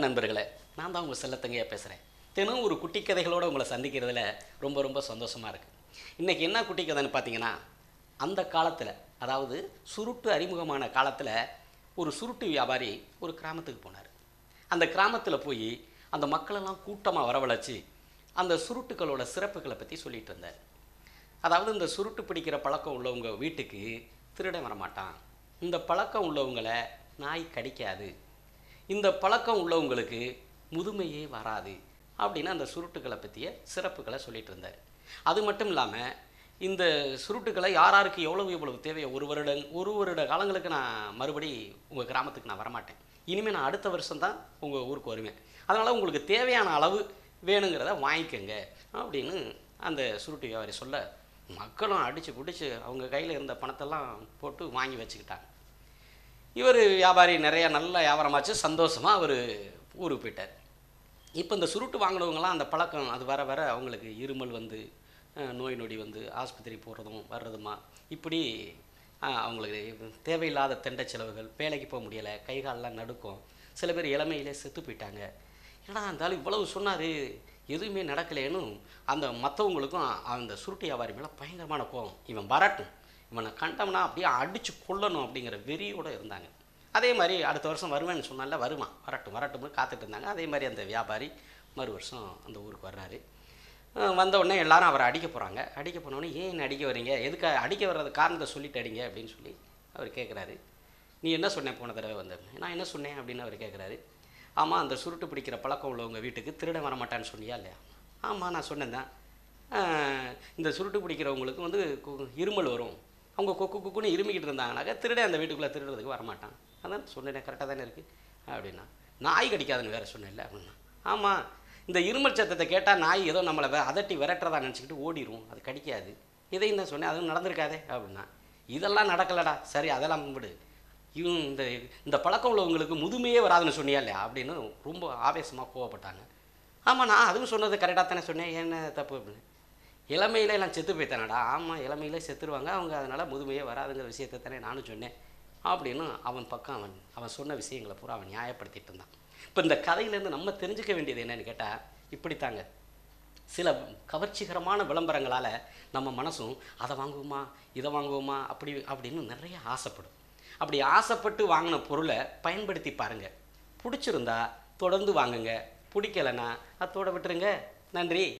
வணக்க நண்பர்களே நான் தான் உங்கள் செல்லத்தங்கையா பேசுகிறேன் தினம் ஒரு குட்டி கதைகளோடு உங்களை சந்திக்கிறதுல ரொம்ப ரொம்ப சந்தோஷமாக இருக்குது இன்றைக்கி என்ன குட்டி கதைன்னு பார்த்தீங்கன்னா அந்த காலத்தில் அதாவது சுருட்டு அறிமுகமான காலத்தில் ஒரு சுருட்டு வியாபாரி ஒரு கிராமத்துக்கு போனார். அந்த கிராமத்தில் போய் அந்த மக்களெல்லாம் கூட்டமாக வரவழைச்சி அந்த சுருட்டுகளோட சிறப்புகளை பற்றி சொல்லிட்டு இருந்தார். அதாவது இந்த சுருட்டு பிடிக்கிற பழக்கம் உள்ளவங்க வீட்டுக்கு திருடன் வரமாட்டான். இந்த பழக்கம் உள்ளவங்களை நாய் கடிக்காது. இந்த பழக்கம் உள்ளவங்களுக்கு முதுமையே வராது அப்படின்னு அந்த சுருட்டுகளை பற்றிய சிறப்புகளை சொல்லிட்டு இருந்தார். அது மட்டும் இல்லாமல் இந்த சுருட்டுகளை யார் யாருக்கு எவ்வளவு எவ்வளவு தேவையோ ஒரு வருடம் ஒரு வருட காலங்களுக்கு நான் மறுபடி உங்கள் கிராமத்துக்கு நான் வரமாட்டேன். இனிமேல் நான் அடுத்த வருஷம் தான் உங்கள் ஊருக்கு வருவேன். அதனால் உங்களுக்கு தேவையான அளவு வேணுங்கிறத வாங்கிக்கோங்க அப்படின்னு அந்த சுருட்டு வியாபாரி சொல்ல மக்களும் அடித்து பிடிச்சி அவங்க கையில் இருந்த பணத்தெல்லாம் போட்டு வாங்கி வச்சுக்கிட்டாங்க. இவர் வியாபாரி நிறைய நல்ல வியாபாரமாச்சு சந்தோஷமாக அவர் ஊருக்கு போயிட்டார். இப்போ இந்த சுருட்டு வாங்கினவங்களாம் அந்த பழக்கம் அது வர வர அவங்களுக்கு இருமல் வந்து நோய் நொடி வந்து ஆஸ்பத்திரி போகிறதும் வர்றதுமா இப்படி அவங்களுக்கு தேவையில்லாத தெண்டை செலவுகள் வேலைக்கு போக முடியலை கை காலெல்லாம் நடுக்கும் சில பேர் இளமையிலே செத்து போயிட்டாங்க. ஏன்னா இருந்தாலும் இவ்வளவு சொன்னார் எதுவுமே நடக்கலைன்னு அந்த மற்றவங்களுக்கும் அந்த சுருட்டு வியாபாரி மேலே பயங்கரமான கோபம். இவன் வரட்டும். இவனை கண்டோம்னா அப்படியே அடித்து கொல்லணும் அப்படிங்கிற வெறியோடு இருந்தாங்க. அதே மாதிரி அடுத்த வருஷம் வருவேன்னு சொன்னால வருவான். வரட்டும் வரட்டும்னு காத்துட்டு இருந்தாங்க. அதே மாதிரி அந்த வியாபாரி மறு வருஷம் அந்த ஊருக்கு வர்றாரு. வந்த உடனே எல்லாரும் அவரை அடிக்க போகிறாங்க அடிக்க போனோடனே ஏன் அடிக்க வரீங்க எதுக்கு அடிக்க வர்றது காரணத்தை சொல்லிட்டு அடிங்க அப்படின்னு சொல்லி அவர் கேட்குறாரு நீ என்ன சொன்னேன் போன தடவை வந்த? நான் என்ன சொன்னேன்? அப்படின்னு அவர் கேட்குறாரு ஆமாம் அந்த சுருட்டு பிடிக்கிற பழக்கம் உள்ளவங்க வீட்டுக்கு திருடன் வரமாட்டான்னு சொன்னியா இல்லையா? ஆமாம் நான் சொன்னேன் தான். இந்த சுருட்டு பிடிக்கிறவங்களுக்கு வந்து கு- இருமல் வரும். அவங்க கொக்கு கொக்குன்னு இருமிக்கிட்டு இருந்தாங்கனாக்கா திருடன் அந்த வீட்டுக்குள்ளே திருடுறதுக்கு வரமாட்டான். அதான் சொன்னேன் கரெக்டாக தானே இருக்குது அப்படின்னா நாய் கடிக்காதுன்னு வேற சொன்னேன்ல அப்படின்னா. ஆமாம் இந்த இருமல் சத்தத்தை கேட்டால் நாய் ஏதோ நம்மளை அதட்டி விரட்டுறதா நினச்சிக்கிட்டு ஓடிரும். அது கடிக்காது. இதையும் தான் சொன்னேன். அதுவும் நடந்திருக்காதே அப்படின்னா. இதெல்லாம் நடக்கலடா. சரி அதெல்லாம் விடு. இவன் இந்த இந்த பழக்கம் உள்ளவங்களுக்கு முதுமையே வராதுன்னு சொன்னியா இல்லையா? அப்படின்னு ரொம்ப ஆவேசமாக கோவப்பட்டாங்க. ஆமாம் நான் அதுவும் சொன்னது கரெக்டாக தானே சொன்னேன். என்ன தப்பு அப்படின்னு? இளமையிலே நான் செத்து போய்த்தானடா ஆமாம் இளமையிலே செத்துருவாங்க. அவங்க அதனால் முதுமையே வராதுங்கிற விஷயத்தை தானே நானும் சொன்னேன். அப்படின்னு அவன் பக்கம் அவன் அவன் சொன்ன விஷயங்களை பூரா அவன் நியாயப்படுத்திட்டு இருந்தான். இப்போ இந்த கதையிலேருந்து நம்ம தெரிஞ்சுக்க வேண்டியது என்னென்னு கேட்டால் இப்படித்தாங்க. சில கவர்ச்சிகரமான விளம்பரங்களால் நம்ம மனசும் அதை வாங்குவோமா? இதை வாங்குவோமா? அப்படி அப்படின்னு நிறைய ஆசைப்படும். அப்படி ஆசைப்பட்டு வாங்கின பொருளை பயன்படுத்தி பாருங்கள் பிடிச்சிருந்தா தொடர்ந்து வாங்குங்க. பிடிக்கலைன்னா அதோட விட்டுருங்க. நன்றி.